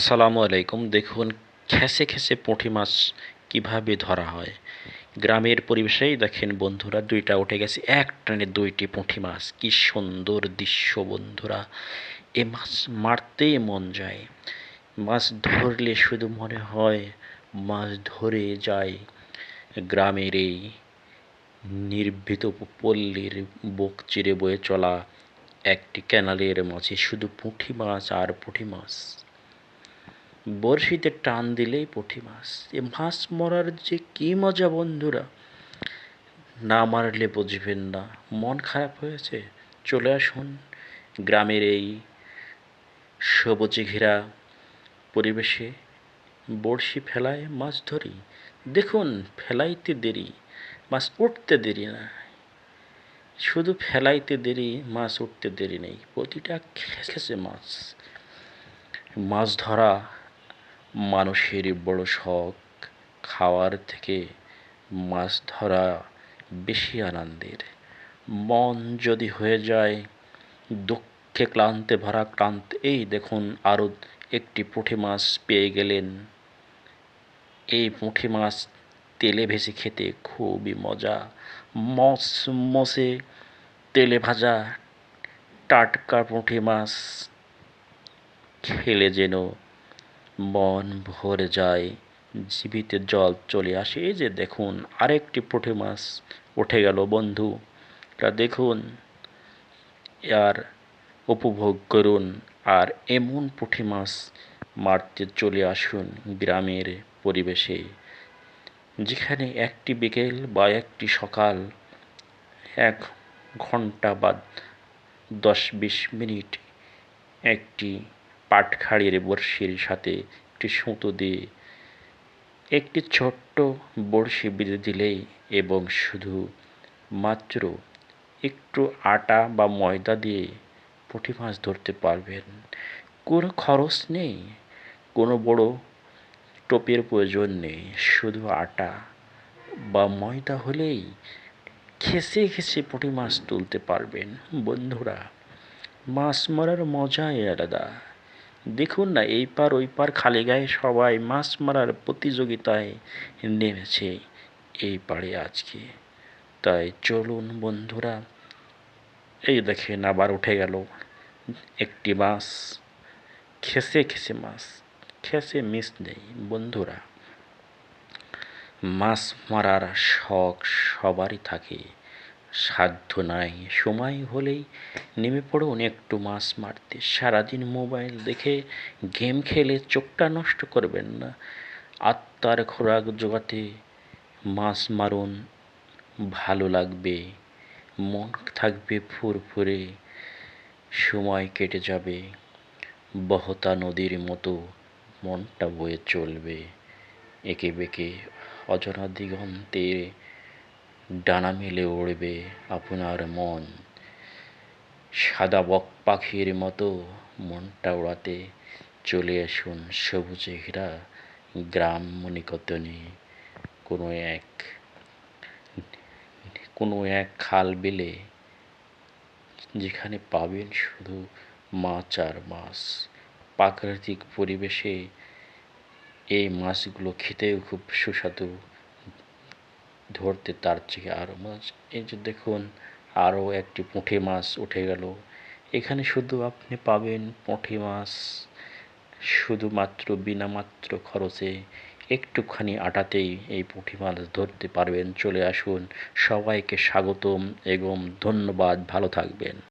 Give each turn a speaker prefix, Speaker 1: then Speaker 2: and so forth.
Speaker 1: আসসালামু আলাইকুম। দেখুন, খেসে খেসে পুঁটি মাছ কীভাবে ধরা হয়। গ্রামের পরিবেশেই দেখেন বন্ধুরা, দুইটা উঠে গেছে। এক টানে দুইটি পুঁটি মাছ। কি সুন্দর দৃশ্য বন্ধুরা। এ মাছ মারতেই মন যায়। মাছ ধরলে শুধু মনে হয় মাছ ধরে যায়। গ্রামের এই নির্ভীত পল্লীর বুক চিরে বয়ে চলা একটি ক্যানালের মাঝে শুধু পুঁটি মাছ আর পুঁটি মাছ। বড়শিতে টান দিলেই পুঁটি মাছ। এ মাছ মরার যে কী মজা বন্ধুরা। না মারলে বুঝবেন না। মন খারাপ হয়েছে? চলে আসুন গ্রামের এই সবুজে ঘেরা পরিবেশে। বড়শি ফেলায় মাছ ধরি। দেখুন ফেলাইতে দেরি, মাছ উঠতে দেরি না। শুধু ফেলাইতে দেরি, মাছ উঠতে দেরি নেই। প্রতিটা খেসে মাছ। মাছ ধরা মানুষের বড় শখ খাওয়ার থেকে মাছ ধরা বেশি আনন্দের। মন যদি হয়ে যায় দুঃখে ক্লান্তে ভরা ক্লান্ত এই দেখুন আরও একটি পুঁটি মাছ পেয়ে গেলেন। এই পুঁটি মাছ তেলে ভেজে খেতে খুবই মজা। মস, মসে তেলে ভাজা টাটকা পুঁটি মাছ খেলে যেন মন ভরে যায়, জীবিতে জল চলে আসে। এই যে দেখুন, আরেকটি পুঁটি মাছ উঠে গেল, বন্ধু। তা দেখুন আর উপভোগ করুন আর এমন পুঁটি মাছ মারতে চলে আসুন গ্রামের পরিবেশে। যেখানে একটি বিকেল বা একটি সকাল, এক ঘণ্টা বা দশ বিশ মিনিট একটি পাটখাড়ির বড়শির সাথে একটি সুতো দিয়ে একটি ছোট্ট বড়শি বেঁধে দিলেই এবং শুধু মাত্র একটু আটা বা ময়দা দিয়ে পুঁটি মাছ ধরতে পারবেন। কোনো খরচ নেই, কোনো বড় টোপের প্রয়োজন নেই, শুধু আটা বা ময়দা হলেই খেসে খেসে পুঁটি মাছ তুলতে পারবেন। বন্ধুরা, মাছ মারার মজাই আলাদা। দেখুন না, এই পার ওই পার খালি গায়ে সবাই মাছ মারার প্রতিযোগিতায় নেমেছে এই পাড়ে আজকে। তাই চলুন বন্ধুরা, এই দেখেন আবার উঠে গেল একটি মাছ, খেসে খেসে মাছ, খেসে মিস নেই বন্ধুরা। মাছ মারার শখ সবারই থাকে। সাধ্য নাই। সময় হলেই নেমে পড়ুন একটু মাছ মারতে। সারাদিন মোবাইল দেখে গেম খেলে চোখটা নষ্ট করবেন না। আত্মার খোরাক জোগাতে মাছ মারুন, ভালো লাগবে। মন থাকবে ফুরফুরে, সময় কেটে যাবে। বহতা নদীর মতো মনটা বয়ে চলবে। একে বেঁকে অজনা দিগন্তে ডানা মেলে উড়বে আপনার মন। সাদা বক পাখির মতো মনটা উড়াতে চলে আসুন সবুজে ঘেরা গ্রাম মনিকতনে কোনো এক কোনো এক খাল বিলে যেখানে পাবেন শুধু মাছ আর মাছ। প্রাকৃতিক পরিবেশে এই মাছগুলো খেতেও খুব সুস্বাদু। ধরতে তার চেয়ে আরও মাছ। এই যে দেখুন আরও একটি পুঁটি মাছ উঠে গেল। এখানে শুধু আপনি পাবেন পুঁটি মাছ, শুধুমাত্র বিনামাত্র খরচে একটুখানি আটাতেই এই পুঁটি মাছ ধরতে পারবেন। চলে আসুন, সবাইকে স্বাগতম এবং ধন্যবাদ, ভালো থাকবেন।